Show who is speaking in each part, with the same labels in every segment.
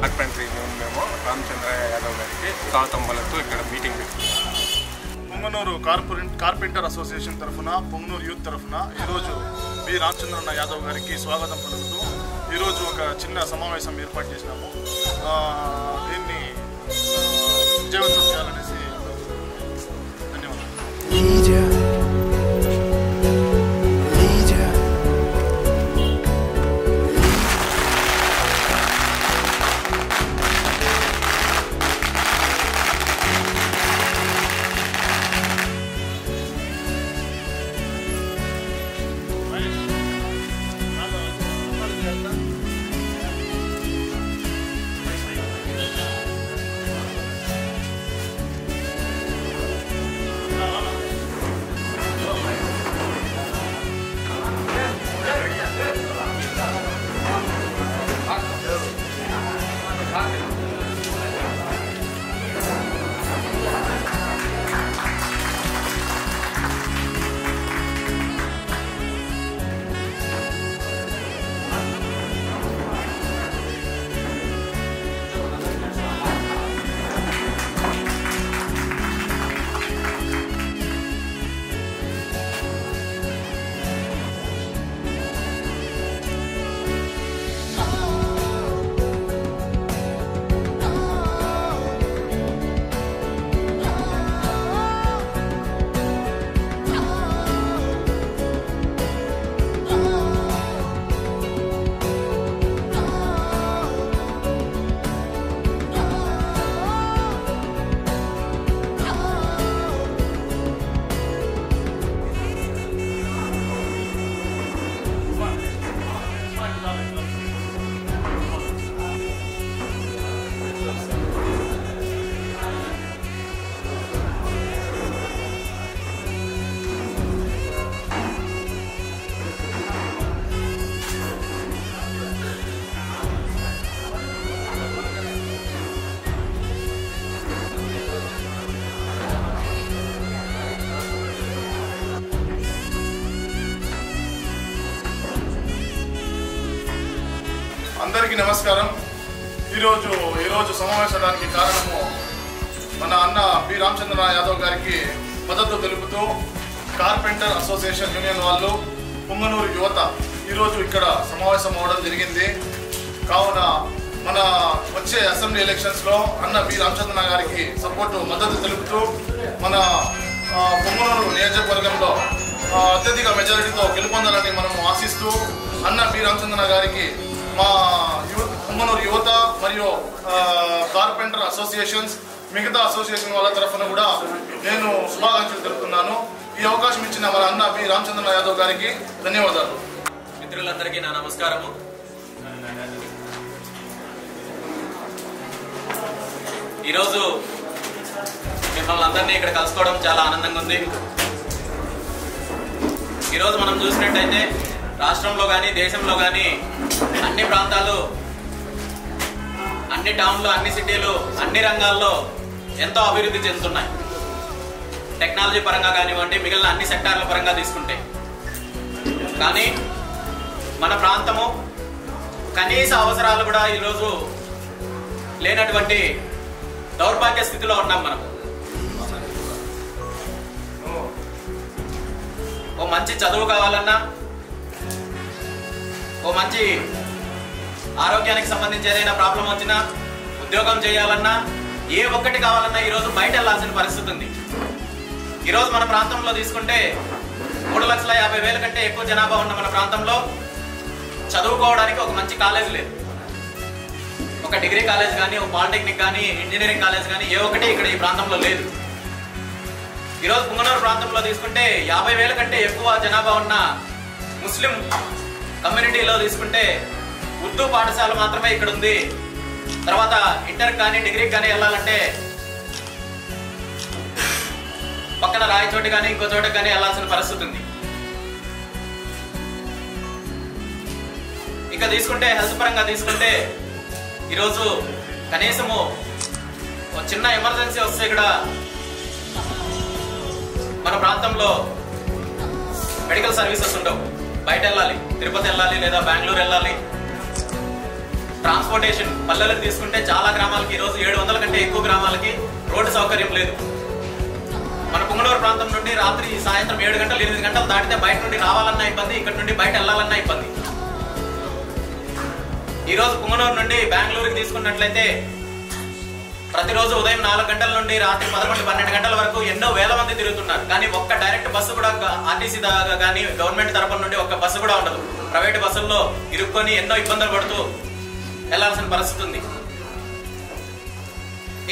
Speaker 1: Carpentry మేము రామచంద్రయ్య యాదవ్ గారికి స్వాగతం పలుకుతూ ఇక్కడ మీటింగ్ పెట్టుకున్నాం
Speaker 2: పొంగనూరు కార్పొరేట్ కార్పెంటర్ అసోసియేషన్ తరఫున పొంగనూరు యూత్ తరఫున ఈరోజు బి రామచంద్రన్న యాదవ్ గారికి స్వాగతం పలుకుతూ ఈరోజు ఒక చిన్న సమావేశం ఏర్పాటు చేసినాము. దీన్ని విజయవంతం చేయాలనేసి ధన్యవాదాలు. అందరికీ నమస్కారం. ఈరోజు ఈరోజు సమావేశానికి కారణము మన అన్న బి. రామచంద్ర యాదవ్ గారికి మద్దతు తెలుపుతూ కార్పెంటర్ అసోసియేషన్ యూనియన్ వాళ్ళు పుంగనూరు యువత ఈరోజు ఇక్కడ సమావేశం అవ్వడం జరిగింది. కావున మన వచ్చే అసెంబ్లీ ఎలక్షన్స్లో అన్న బి. రామచంద్ర గారికి సపోర్టు మద్దతు తెలుపుతూ మన పొంగనూరు నియోజకవర్గంలో అత్యధిక మెజారిటీతో గెలుపొందాలని మనం ఆశిస్తూ అన్న బి. రామచంద్ర గారికి మా యువత యువత మరియు కార్పెంటర్ అసోసియేషన్స్ మిగతా అసోసియేషన్ వాళ్ళ తరఫున కూడా నేను శుభాకాంక్షలు తెలుపుతున్నాను. ఈ అవకాశం ఇచ్చిన మన అన్న బి రామచంద్ర యాదవ్ గారికి ధన్యవాదాలు.
Speaker 3: మిత్రులందరికీ నా నమస్కారము. ఈరోజు మిమ్మల్ని అందరినీ ఇక్కడ కలుసుకోవడం చాలా ఆనందంగా ఉంది. ఈరోజు మనం చూసినట్టయితే రాష్ట్రంలో కానీ దేశంలో కానీ అన్ని ప్రాంతాలు అన్ని టౌన్లు అన్ని సిటీలు అన్ని రంగాల్లో ఎంతో అభివృద్ధి చెందుతున్నాయి. టెక్నాలజీ పరంగా కానివ్వండి మిగిలిన అన్ని సెక్టార్ల పరంగా తీసుకుంటే. కానీ మన ప్రాంతము కనీస అవసరాలు కూడా ఈరోజు లేనటువంటి దౌర్భాగ్య స్థితిలో ఉన్నాం మనం. ఓ మంచి చదువు కావాలన్నా ఓ మంచి ఆరోగ్యానికి సంబంధించి ఏదైనా ప్రాబ్లం వచ్చినా ఉద్యోగం చేయాలన్నా ఏ ఒక్కటి కావాలన్నా ఈరోజు బయట వెళ్ళాల్సిన పరిస్థితి ఉంది. ఈరోజు మన ప్రాంతంలో తీసుకుంటే మూడు లక్షల యాభై వేల కంటే ఎక్కువ జనాభా ఉన్న మన ప్రాంతంలో చదువుకోవడానికి ఒక మంచి కాలేజ్ లేదు. ఒక డిగ్రీ కాలేజ్ కానీ ఒక పాలిటెక్నిక్ కానీ ఇంజనీరింగ్ కాలేజ్ కానీ ఏ ఒక్కటి ఇక్కడ ఈ ప్రాంతంలో లేదు. ఈరోజు పుంగనూరు ప్రాంతంలో తీసుకుంటే యాభై వేల కంటే ఎక్కువ జనాభా ఉన్న ముస్లిం కమ్యూనిటీలో తీసుకుంటే ఉర్దూ పాఠశాల మాత్రమే ఇక్కడ ఉంది తర్వాత ఇంటర్ కానీ డిగ్రీకి కానీ వెళ్ళాలంటే పక్కన రాయచోటి కానీ ఇంకో చోట కానీ వెళ్ళాల్సిన పరిస్థితి ఉంది. ఇంకా తీసుకుంటే హెల్త్ పరంగా తీసుకుంటే ఈరోజు కనీసము ఒక చిన్న ఎమర్జెన్సీ వస్తే ఇక్కడ మన ప్రాంతంలో మెడికల్ సర్వీసెస్ ఉండవు. బయట వెళ్ళాలి తిరుపతి వెళ్ళాలి లేదా బెంగళూరు వెళ్ళాలి. ట్రాన్స్పోర్టేషన్ పల్లెలకు తీసుకుంటే చాలా గ్రామాలకి ఈరోజు ఏడు వందల కంటే ఎక్కువ గ్రామాలకి రోడ్డు సౌకర్యం లేదు. మన పుంగనూరు ప్రాంతం నుండి రాత్రి సాయంత్రం ఏడు గంటలు ఎనిమిది గంటలు దాటితే బయట నుండి రావాలన్నా ఇబ్బంది ఇక్కడ నుండి బయట వెళ్ళాలన్నా ఇబ్బంది. ఈరోజు పుంగనూరు నుండి బెంగళూరుకి తీసుకున్నట్లయితే ప్రతిరోజు ఉదయం నాలుగు గంటల నుండి రాత్రి పదకొండు పన్నెండు గంటల వరకు ఎన్నో వేల మంది తిరుగుతున్నారు. కానీ ఒక్క డైరెక్ట్ బస్సు కూడా ఆర్టీసీ కానీ గవర్నమెంట్ తరపున నుండి ఒక్క బస్సు కూడా ఉండదు. ప్రైవేట్ బస్సుల్లో ఇరుక్కొని ఎన్నో ఇబ్బందులు పడుతూ వెళ్ళాల్సిన పరిస్థితి ఉంది.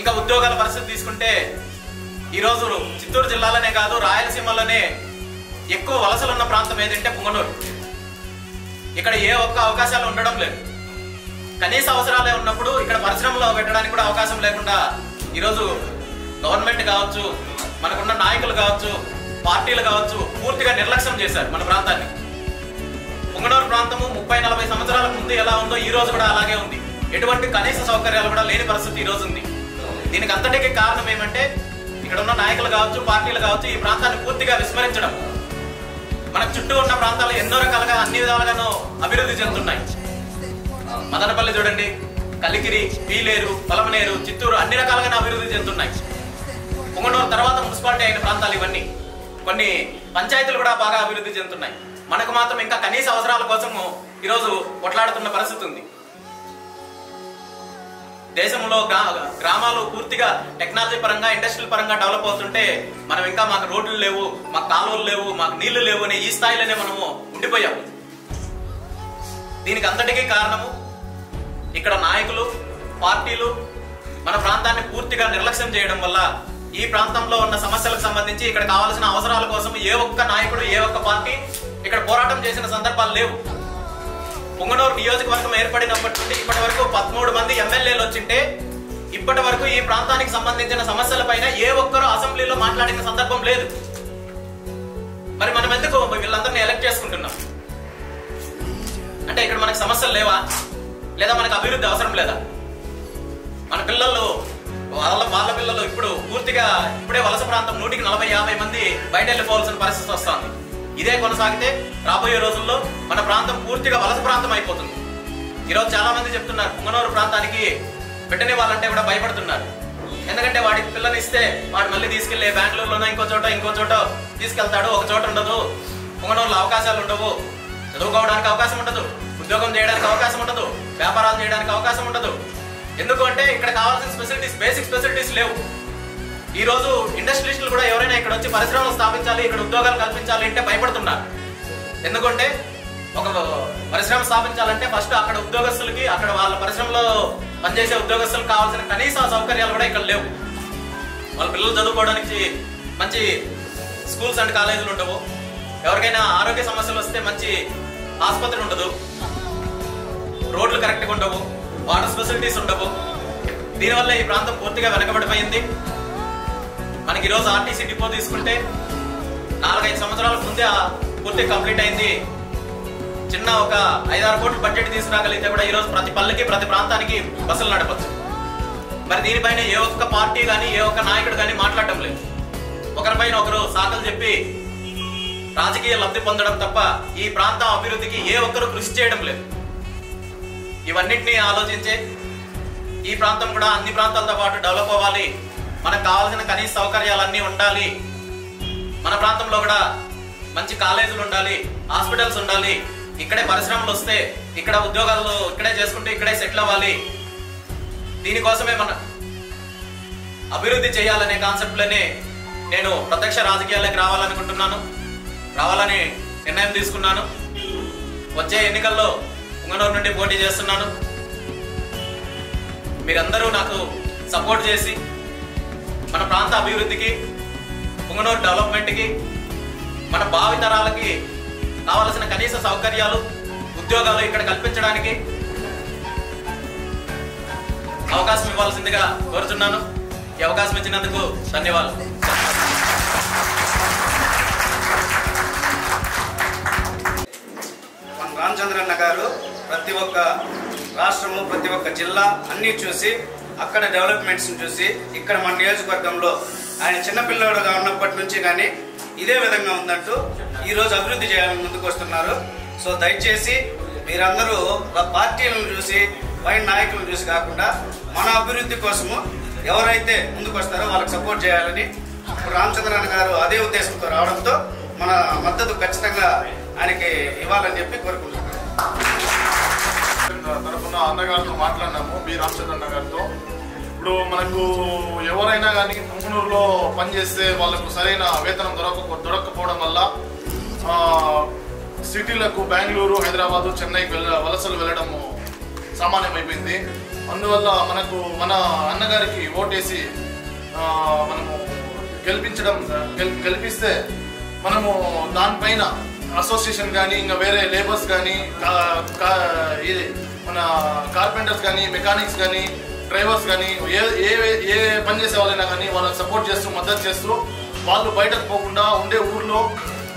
Speaker 3: ఇంకా ఉద్యోగాల పరిస్థితి తీసుకుంటే ఈరోజు చిత్తూరు జిల్లాలోనే కాదు రాయలసీమలోనే ఎక్కువ వలసలు ఉన్న ప్రాంతం ఏదంటే పుంగనూరు. ఇక్కడ ఏ ఒక్క అవకాశాలు ఉండడం లేదు. కనీస అవసరాలే ఉన్నప్పుడు ఇక్కడ పరిశ్రమలో పెట్టడానికి కూడా అవకాశం లేకుండా ఈరోజు గవర్నమెంట్ కావచ్చు మనకున్న నాయకులు కావచ్చు పార్టీలు కావచ్చు పూర్తిగా నిర్లక్ష్యం చేశారు మన ప్రాంతాన్ని. పుంగనూరు ప్రాంతము ముప్పై నలభై సంవత్సరాల ముందు ఎలా ఉందో ఈ రోజు కూడా అలాగే ఉంది. ఎటువంటి కనీస సౌకర్యాలు కూడా లేని పరిస్థితి ఈ రోజు ఉంది. దీనికి అంతటికీ కారణం ఏమంటే ఇక్కడ ఉన్న నాయకులు కావచ్చు పార్టీలు కావచ్చు ఈ ప్రాంతాన్ని పూర్తిగా విస్మరించడం. మనకు చుట్టూ ఉన్న ప్రాంతాలు ఎన్నో రకాలుగా అన్ని విధాలుగానూ అభివృద్ధి చెందుతున్నాయి. మదనపల్లి చూడండి కలికిరి పీలేరు పలమనేరు చిత్తూరు అన్ని రకాలుగా అభివృద్ధి చెందుతున్నాయి. పుంగనూరు తర్వాత మున్సిపాలిటీ అయిన ప్రాంతాలు ఇవన్నీ. కొన్ని పంచాయతీలు కూడా బాగా అభివృద్ధి చెందుతున్నాయి. మనకు మాత్రం ఇంకా కనీస అవసరాల కోసము ఈరోజు కొట్లాడుతున్న పరిస్థితి ఉంది. దేశంలో గ్రా- గ్రామాలు పూర్తిగా టెక్నాలజీ పరంగా ఇండస్ట్రియల్ పరంగా డెవలప్ అవుతుంటే మనం ఇంకా మాకు రోడ్లు లేవు మాకు కాలువలు లేవు మాకు నీళ్ళు లేవు అనే ఈ స్థాయిలోనే మనము ఉండిపోయాము దీనికి అంతటికీ కారణము ఇక్కడ నాయకులు పార్టీలు మన ప్రాంతాన్ని పూర్తిగా నిర్లక్ష్యం చేయడం వల్ల ఈ ప్రాంతంలో ఉన్న సమస్యలకు సంబంధించి ఇక్కడ కావాల్సిన అవసరాల కోసం ఏ ఒక్క నాయకుడు ఏ ఒక్క పార్టీ ఇక్కడ పోరాటం చేసిన సందర్భాలు లేవు. పుంగనూరు నియోజకవర్గం ఏర్పడినప్పటి నుండి ఇప్పటి వరకు పదమూడు మంది ఎమ్మెల్యేలు వచ్చింటే ఇప్పటి వరకు ఈ ప్రాంతానికి సంబంధించిన సమస్యలపైన ఏ ఒక్కరూ అసెంబ్లీలో మాట్లాడిన సందర్భం లేదు. మరి మనం ఎందుకు వీళ్ళందరినీ ఎలక్ట్ చేసుకుంటున్నాం? అంటే ఇక్కడ మనకు సమస్యలు లేవా? లేదా మనకు అభివృద్ధి అవసరం లేదా? మన పిల్లలు వాళ్ళ వాళ్ళ పిల్లలు ఇప్పుడు పూర్తిగా ఇప్పుడే వలస ప్రాంతం నూటికి నలభై యాభై మంది బయట వెళ్ళిపోవాల్సిన పరిస్థితి వస్తుంది. ఇదే కొనసాగితే రాబోయే రోజుల్లో మన ప్రాంతం పూర్తిగా వలస ప్రాంతం అయిపోతుంది. ఈరోజు చాలా మంది చెప్తున్నారు పుంగనూరు ప్రాంతానికి పెట్టని వాళ్ళంటే కూడా భయపడుతున్నారు. ఎందుకంటే వాడికి పిల్లని ఇస్తే వాడు మళ్ళీ తీసుకెళ్ళే బెంగళూరులోనో ఇంకో చోట ఇంకో చోట తీసుకెళ్తాడు ఒక చోట ఉండదు. పుంగనూరులో అవకాశాలు ఉండవు. చదువుకోవడానికి అవకాశం ఉండదు. ఉద్యోగం చేయడానికి అవకాశం ఉండదు. వ్యాపారాలు చేయడానికి అవకాశం ఉండదు. ఎందుకంటే ఇక్కడ కావాల్సిన ఫెసిలిటీస్ బేసిక్ ఫెసిలిటీస్ లేవు. ఈ రోజు ఇండస్ట్రియలిస్టులు కూడా ఎవరైనా ఇక్కడ వచ్చి పరిశ్రమలు స్థాపించాలి ఇక్కడ ఉద్యోగాలు కల్పించాలి అంటే భయపడుతున్నారు. ఎందుకంటే ఒక పరిశ్రమ స్థాపించాలంటే ఫస్ట్ అక్కడ ఉద్యోగస్తులకి అక్కడ వాళ్ళ పరిశ్రమలో పనిచేసే ఉద్యోగస్తులకు కావాల్సిన కనీస సౌకర్యాలు కూడా ఇక్కడ లేవు. వాళ్ళ పిల్లలు చదువుకోవడానికి మంచి స్కూల్స్ అండ్ కాలేజీలు ఉండవు. ఎవరికైనా ఆరోగ్య సమస్యలు వస్తే మంచి ఆసుపత్రి ఉండదు. రోడ్లు కరెక్ట్గా ఉండవు. వాటర్ ఫెసిలిటీస్ ఉండవు. దీనివల్ల ఈ ప్రాంతం పూర్తిగా వెనకబడిపోయింది మనకి ఈరోజు ఆర్టీసీ డిపో తీసుకుంటే నాలుగైదు సంవత్సరాల ముందే పూర్తి కంప్లీట్ అయింది. చిన్న ఒక ఐదారు కోట్ల బడ్జెట్ తీసుకురాగలిగితే కూడా ఈరోజు ప్రతి పల్లెకి ప్రతి ప్రాంతానికి బస్సులు నడపచ్చు. మరి దీనిపైన ఏ ఒక్క పార్టీ కానీ ఏ ఒక్క నాయకుడు కానీ మాట్లాడటం లేదు. ఒకరిపైన ఒకరు సాకులు చెప్పి రాజకీయ లబ్ధి పొందడం తప్ప ఈ ప్రాంతం అభివృద్ధికి ఏ ఒక్కరు కృషి చేయడం లేదు. ఇవన్నింటినీ ఆలోచించే ఈ ప్రాంతం కూడా అన్ని ప్రాంతాలతో పాటు డెవలప్ అవ్వాలి. మనకు కావాల్సిన కనీస సౌకర్యాలన్నీ ఉండాలి. మన ప్రాంతంలో కూడా మంచి కాలేజీలు ఉండాలి హాస్పిటల్స్ ఉండాలి. ఇక్కడే పరిశ్రమలు వస్తే ఇక్కడ ఉద్యోగాలు ఇక్కడే చేసుకుంటే ఇక్కడే సెటిల్ అవ్వాలి. దీనికోసమే మన అభివృద్ధి చేయాలనే కాన్సెప్ట్లోనే నేను ప్రత్యక్ష రాజకీయాల్లోకి రావాలనుకుంటున్నాను. రావాలని నిర్ణయం తీసుకున్నాను. వచ్చే ఎన్నికల్లో ఉంగనూరు నుండి పోటీ చేస్తున్నాను. మీరందరూ నాకు సపోర్ట్ చేసి మన ప్రాంత అభివృద్ధికి పుంగనూరు డెవలప్మెంట్కి మన భావితరాలకి కావలసిన కనీస సౌకర్యాలు ఉద్యోగాలు ఇక్కడ కల్పించడానికి అవకాశం ఇవ్వాల్సిందిగా కోరుతున్నాను ఈ అవకాశం ఇచ్చినందుకు ధన్యవాదాలు.
Speaker 4: రామచంద్రన్న గారు ప్రతి ఒక్క రాష్ట్రము ప్రతి ఒక్క జిల్లా అన్నీ చూసి అక్కడ డెవలప్మెంట్స్ని చూసి ఇక్కడ మన నియోజకవర్గంలో ఆయన చిన్నపిల్లడుగా ఉన్నప్పటి నుంచి కానీ ఇదే విధంగా ఉందంటూ ఈరోజు అభివృద్ధి చేయాలని ముందుకు వస్తున్నారు. సో దయచేసి మీరందరూ పార్టీలను చూసి పైన నాయకులను చూసి కాకుండా మన అభివృద్ధి కోసము ఎవరైతే ముందుకు వస్తారో వాళ్ళకి సపోర్ట్ చేయాలని ఇప్పుడు రామచంద్రన్ గారు అదే ఉద్దేశంతో రావడంతో మన మద్దతు ఖచ్చితంగా ఆయనకి ఇవ్వాలని చెప్పి కోరుకుంటున్నాను.
Speaker 2: తరఫున అన్నగారితో మాట్లాడినాము బి రామచంద్రన్న గారితో ఇప్పుడు మనకు ఎవరైనా కానీ పుంగనూరులో పనిచేస్తే వాళ్ళకు సరైన వేతనం దొరక దొరకకపోవడం వల్ల సిటీలకు బెంగళూరు హైదరాబాదు చెన్నైకి వెళ్ళ వలసలు వెళ్ళడము సామాన్యమైపోయింది. అందువల్ల మనకు మన అన్నగారికి ఓటేసి మనము గెలిపించడం గెల్- గెలిపిస్తే మనము దానిపైన అసోసియేషన్ కానీ ఇంకా వేరే లేబర్స్ కానీ ఇది మన కార్పెంటర్స్ కానీ మెకానిక్స్ కానీ డ్రైవర్స్ కానీ ఏ ఏ ఏ పని చేసే వాళ్ళైనా కానీ వాళ్ళకి సపోర్ట్ చేస్తూ మద్దతు చేస్తూ వాళ్ళు బయటకు పోకుండా ఉండే ఊర్లో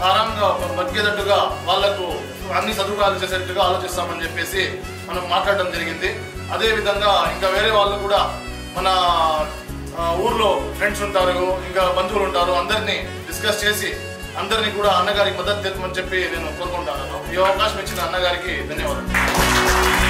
Speaker 2: ఆరాంగా బతికేటట్టుగా వాళ్ళకు అన్ని సదుపాయాలు చేసేటట్టుగా ఆలోచిస్తామని చెప్పేసి మనం మాట్లాడడం జరిగింది. అదేవిధంగా ఇంకా వేరే వాళ్ళు కూడా మన ఊర్లో ఫ్రెండ్స్ ఉంటారు ఇంకా బంధువులు ఉంటారు అందరినీ డిస్కస్ చేసి అందరినీ కూడా అన్నగారికి మద్దతు తెచ్చమని చెప్పి నేను కోరుకుంటాను ఈ అవకాశం ఇచ్చిన అన్నగారికి ధన్యవాదాలు.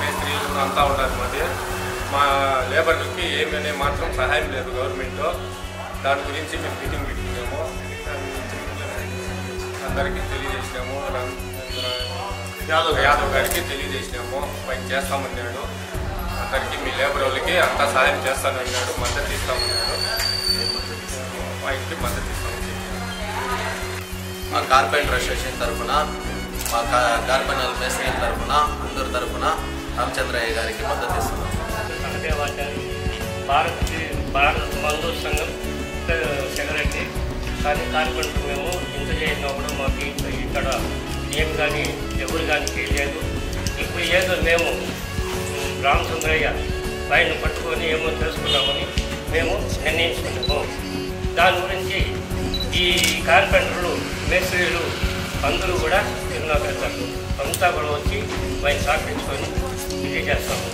Speaker 1: మేస్త్రీలు అంతా ఉన్నారు మాది మా లేబర్లకి ఏమనే మాత్రం సహాయం లేదు గవర్నమెంట్. దాని గురించి మేము మీటింగ్ పెట్టుకున్నాము. అందరికీ తెలియజేసినాము.
Speaker 2: యాదవ్
Speaker 1: యాదవ్ గారికి తెలియజేసినాము. పైన చేస్తామన్నాడు. అందరికీ మీ లేబర్ వాళ్ళకి అంతా సహాయం చేస్తానన్నాడు. మద్దతు ఇస్తామన్నాడు. మా ఇంటికి మద్దతు ఇస్తామని
Speaker 5: మా కార్పెంటర్ అసోసియేషన్ తరఫున మా కా- కార్పెంటర్ మేస్త్రి తరఫున అందరి తరఫున రామచంద్రయ్య గారికి మద్దతు ఇస్తున్నాం.
Speaker 6: భారత్ భారత్ మందు సంఘం సెక్రటరీ కానీ కార్పెంటర్ మేము ఇంత చేసినా కూడా మాకు ఇక్కడ ఏం కానీ ఎవరు కానీ చేయలేదు. ఇప్పుడు ఏదో మేము రామచంద్రయ్య పైన పట్టుకొని ఏమో తెలుసుకున్నామని మేము నిర్ణయించుకున్నాము. దాని గురించి ఈ కార్పెంటర్లు మేస్త్రీలు అందరూ కూడా ఎన్నో పెద్దలు అంతా కూడా వచ్చి పైన సాపించుకొని ఇది చేస్తాము